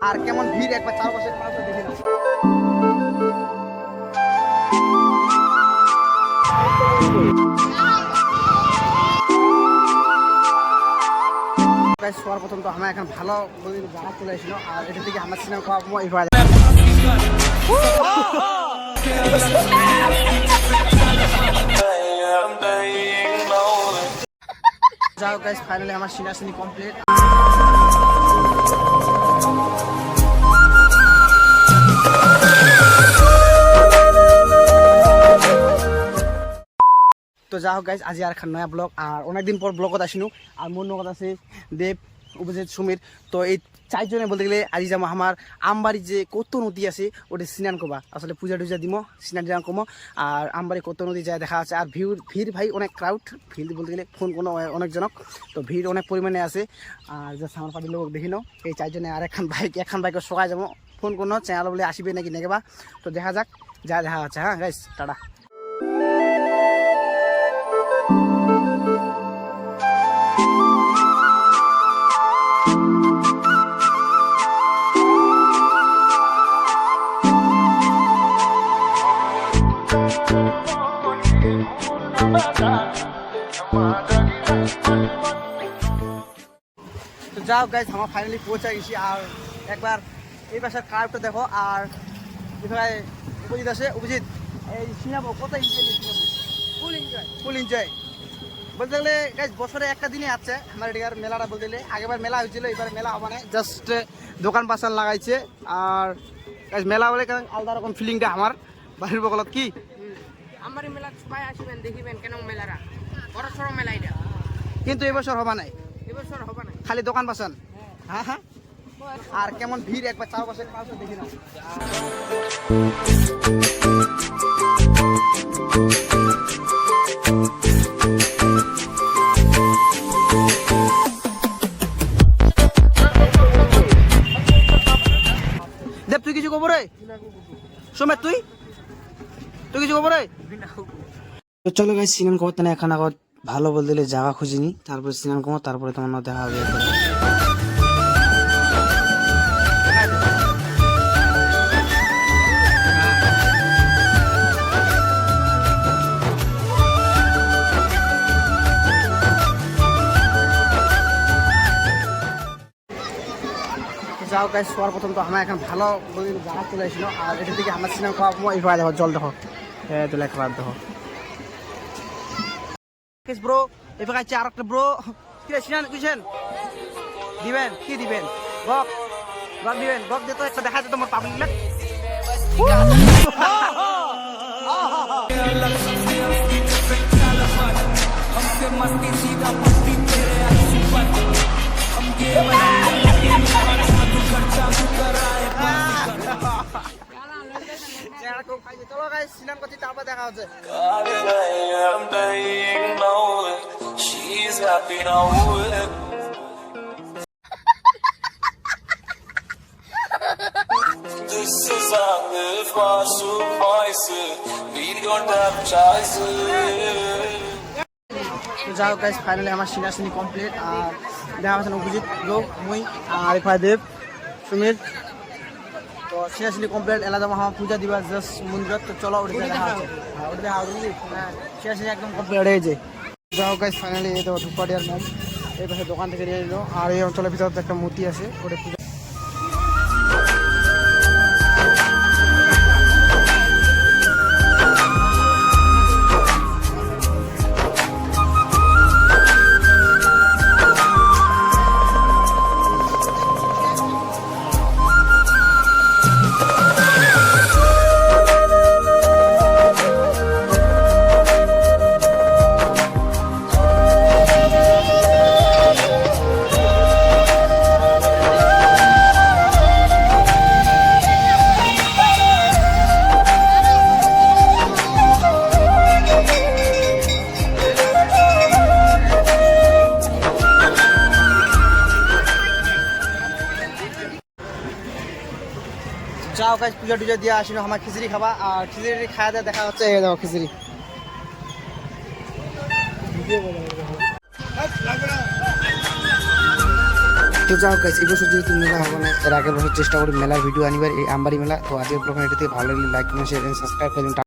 আর কেমন ভিড় একবার চারপাশের মানুষ দেখে Guys, সবার প্রথম তো আমার এখন ভালো চলে এসেছিল আর এটা থেকে আমার সিনেমা যাও গাইস ফাইনালি আমার সিনাসিনি কমপ্লিট যা হোক গাইজ আজি আর খান নয়া ব্লগ আর অনেকদিন পর ব্লগত আসিনো। আর মোর লগত আছে দেব উপজিৎ সুমির তো এই চারজনে বলতে গেলে আজি যাব আমার আমবাড়ি যে কত নদী আছে ওটা স্নান করবা আসলে পূজা টুজা দিব স্নান টিনান কমো। আর আমবাড়ি কত নদী যায় দেখা আছে। আর ভিড় ভিড় ভাই অনেক ক্রাউড ভিড় বলতে গেলে ফোন কোনো অনেকজনক। তো ভিড় অনেক পরিমাণে আছে। আর যে আমার পার্টির লোক দেখি নাও এই চারজনে আর একখান বাইক একখান বাইকে সকাল যাব। ফোন কোনো চ্যানেল বলে আসবে নাকি নেগেবা। তো দেখা যাক, যা দেখা আছে হ্যাঁ গাইস টাটা। যাও গাইজ আমার ফাইনালি পৌঁছে গেছি। আর একবার এই পাশের কার্ভটা দেখো আর এখানে অভিজিৎ আছে। অভিজিৎ এই সিনেমা কত enjoy full enjoy full enjoy বলতে গেলে গাইজ বছরে একটা দিনে আছে আমার এদিকে মেলাটা বলতে গেলে। আগেবার মেলা হয়েছিল এবার মেলা হবে না জাস্ট দোকান পাশান লাগাইছে। আর গাইজ মেলা বলে কেন আলাদা রকম ফিলিংটা আমার। বাড়ির বগলত কি? আমার মেলা সবাই আসবেন দেখিবেন কেন মেলারা বড় সড়ো মেলা এটা। কিন্তু এবছর হবা নাই। এবছর হবে খালি দোকান পাশান হ্যাঁ। হ্যাঁ আর কেমন ভিড়? একবার চারপাশের পাশে দেখি নাও। দেব তুই কিছু খবর সোমের তুই? তুই কিছু খবর তো চলো গাই সিনেমা করতে না এখন আগত ভালো বলতে গেলে জায়গা খুঁজিনি, তারপরে সিনেমা করব, তারপরে তোমার দেখা হবে। যাও গাই শোয়ার প্রথম তো আমার এখন ভালো জায়গা চলে এসেছিল, আর এটা থেকে আমার সিনেমা খাওয়া এবার দেখো, জল দেখো। তুলে খাবার দেখো। কেস ব্রো এবার আছে আর একটা ব্রো কি রে সিনান কিছেন দিবেন কি দিবেন বক বক দিবেন বক দিয়ে তো একটা দেখা যায় তোমার পাবলিক চলো live for surprise. We don't have choices. তো যাই হোক গাইস ফাইনালি আমার সিনাসিনি কমপ্লিট আর দেখা হচ্ছে অভিজিৎ লোক মুই, আর ইফাই দেব তো সিনাসিনি কমপ্লিট এলাদা মহা পূজা দিবা জাস্ট মন্দিরত তো চলো ওটা দেখা হচ্ছে। হ্যাঁ ওটা দেখা হচ্ছে। হ্যাঁ সিনাসিনি একদম কমপ্লিট হয়ে যায় যাও গাইস ফাইনালি এই তো ধূপপাটিয়ার মোম এই পাশে দোকান থেকে নিয়ে এলো। আর এই অঞ্চলের ভিতরে একটা মূর্তি আছে ওটা যাও কাজ পুজো টুজো দিয়ে আসিনো, আমার খিচুড়ি খাবা। আর খিচুড়ি খাওয়া দেওয়া দেখা হচ্ছে, এই দেখো খিচুড়ি। তো যাও কাজ এই বছর যেহেতু মেলা হবে না, এর আগের বছর চেষ্টা করি মেলার ভিডিও আনিবার, এই আমবাড়ি মেলা। তো আজকের ব্লগ এটাতে ভালো লাগলে লাইক কমেন্ট শেয়ার সাবস্ক্রাইব করে